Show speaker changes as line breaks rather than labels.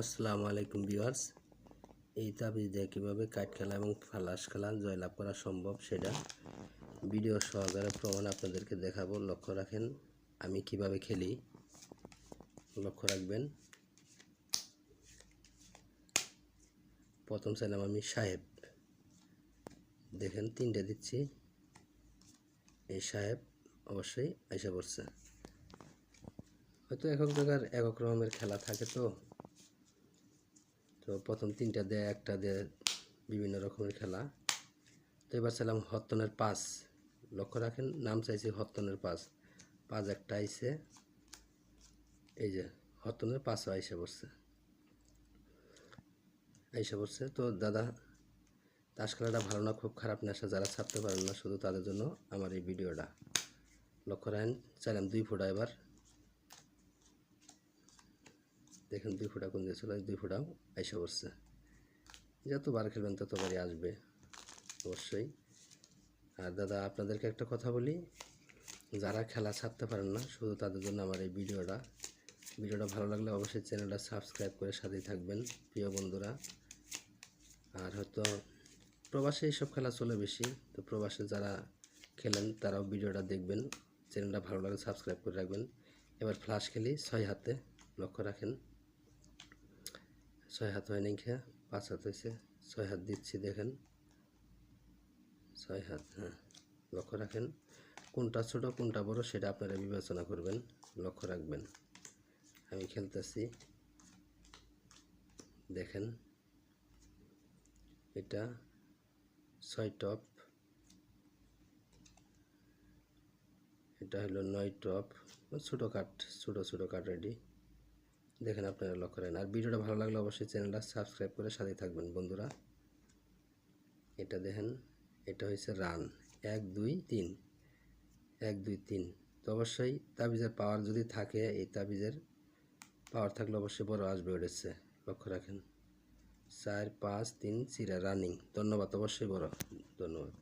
আসসালামু আলাইকুম ভিউয়ার্স। এই তাবিজ দিয়ে কীভাবে কাঠ খেলা এবং ফালাস খেলা জয়লাভ করা সম্ভব সেটা ভিডিও সহকারে প্রমাণ আপনাদেরকে দেখাবো। লক্ষ্য রাখেন, আমি কীভাবে খেলি। লক্ষ্য রাখবেন, প্রথম চাইলাম আমি সাহেব। দেখেন, তিনটে দিচ্ছি। এই সাহেব অবশ্যই আইসা পড়ছে। হয়তো একক জায়গার একক রকমের খেলা থাকে তো। তো প্রথম তিনটা দেয়, একটা দেয় বিভিন্ন রকমের খেলা। তো এবার চাইলাম হত্তনের পাঁচ। লক্ষ্য রাখেন, নাম চাইছি হত্তনের পাঁচ। পাঁচ একটা আইসে এই যে হত্তনের পাঁচও আইসে পড়ছে। আইসে পড়ছে। তো দাদা, তাস খেলাটা ভালো না, খুব খারাপ নেশা, যারা ছাড়তে পারেন না, শুধু তাদের জন্য আমার এই ভিডিওটা। লক্ষ্য রাখেন, চাইলাম দুই ফুটা এবার। দেখেন দুই ফুটা কোন দিয়েছিল দুই ফুটাও আইসা পড়ছে। যতবার খেলবেন ততবারই আসবে, অবশ্যই। আর দাদা, আপনাদেরকে একটা কথা বলি, যারা খেলা ছাড়তে পারেন না, শুধু তাদের জন্য আমার এই ভিডিওটা। ভিডিওটা ভালো লাগলে অবশ্যই চ্যানেলটা সাবস্ক্রাইব করে সাথেই থাকবেন, প্রিয় বন্ধুরা। আর হয়তো প্রবাসে এইসব খেলা চলে বেশি, তো প্রবাসে যারা খেলেন, তারাও ভিডিওটা দেখবেন, চ্যানেলটা ভালো লাগলে সাবস্ক্রাইব করে রাখবেন। এবার ফ্লাশ খেলি, ছয় হাতে লক্ষ্য রাখেন। ছয় হাত হয় খেয়া, পাঁচ হাত হয়েছে ছয় হাত দিচ্ছি, দেখেন। ছয় হাত হ্যাঁ লক্ষ্য রাখেন, কোনটা ছোট, কোনটা বড়, সেটা আপনারা বিবেচনা করবেন, লক্ষ্য রাখবেন। আমি খেলতেছি। দেখেন, এটা ছয় টপ। এটা হলো নয় টপ। ছোটো কাঠ ছোটো ছোটো কাঠ রেডি। দেখেন আপনারা লক্ষ্য রাখেন আর ভিডিওটা ভালো লাগলে অবশ্যই চ্যানেলটা সাবস্ক্রাইব করে সাথে থাকবেন, বন্ধুরা। এটা দেখেন, এটা হয়েছে রান। এক, দুই, তিন। এক, দুই, তিন। তো অবশ্যই তাবিজের পাওয়ার যদি থাকে, এই তাবিজের পাওয়ার থাকলে অবশ্যই বড় আসবে উঠেছে। লক্ষ্য রাখেন। চার, পাঁচ, তিন, চিরা রানিং ধন্যবাদ, অবশ্যই বড়। ধন্যবাদ।